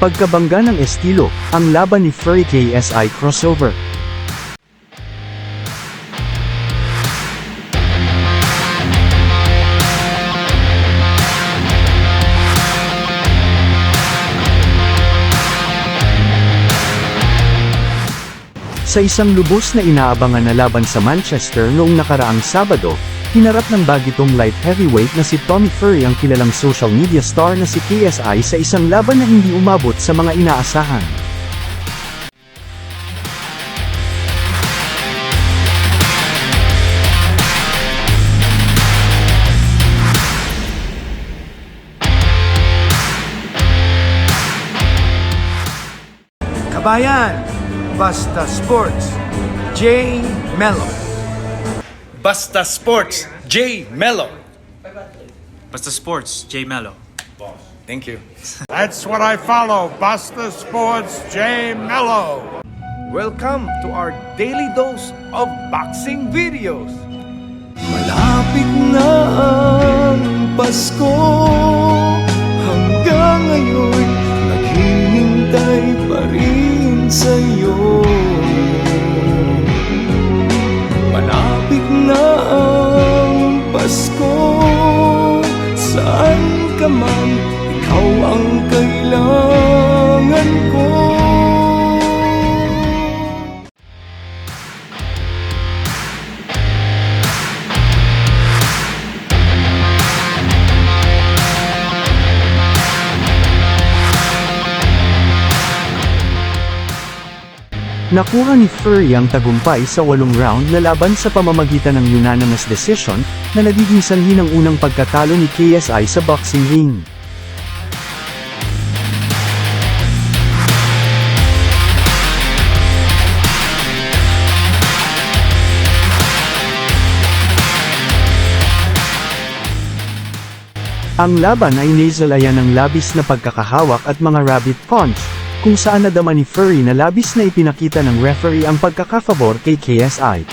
Pagkabangga ng estilo, ang laban ni Furry KSI crossover. Sa isang lubos na inaabangan na laban sa Manchester noong nakaraang Sabado, hinarap ng bagitong light heavyweight na si Tommy Fury ang kilalang social media star na si KSI sa isang laban na hindi umabot sa mga inaasahan. Kabayan, Basta Sports, J. Mello. Basta Sports, J. Mello. Basta Sports, J Mello. Thank you. That's what I follow. Buster Sports J Mello. Welcome to our daily dose of boxing videos. Malapit na ang Pasko Nakuha ni Fury ang tagumpay sa walong round na laban sa pamamagitan ng unanimous decision, na nagiging sanhi ng unang pagkatalo ni KSI sa boxing ring. Ang laban ay nasalayan ng labis na pagkakahawak at mga rabbit punch, kung saan nadama ni Furry na labis na ipinakita ng referee ang pagkakafabor kay KSI.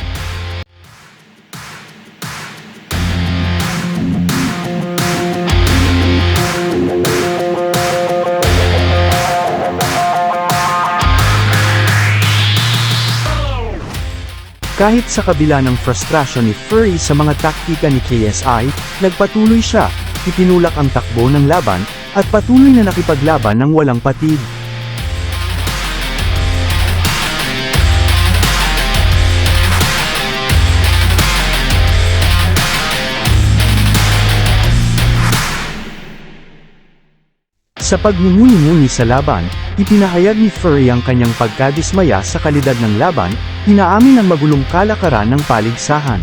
Kahit sa kabila ng frustrasyon ni Furry sa mga taktika ni KSI, nagpatuloy siya, itinulak ang takbo ng laban, at patuloy na nakipaglaban ng walang patid. Sa pagmumuni-muni sa laban, ipinahayag ni Furry ang kanyang pagkadismaya sa kalidad ng laban, inaamin ang magulong kalakaran ng paligsahan.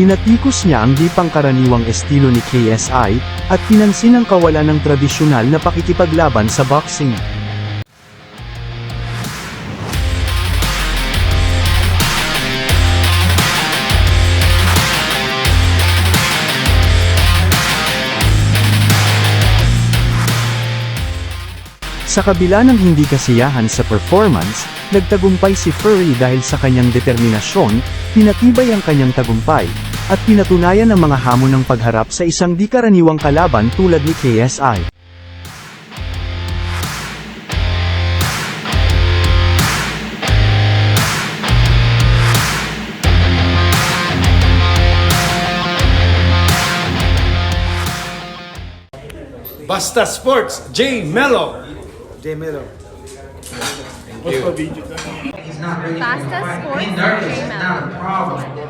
Binatikos niya ang di pangkaraniwang estilo ni KSI, at pinansin ang kawalan ng tradisyonal na pakikipaglaban sa boxing. Sa kabila ng hindi kasiyahan sa performance, nagtagumpay si Furry dahil sa kanyang determinasyon, pinatibay ang kanyang tagumpay, at pinatunayan ang mga hamon ng pagharap sa isang di karaniwang kalaban tulad ni KSI. Basta Sports, J. Mello. J. Mello. Basta Sports J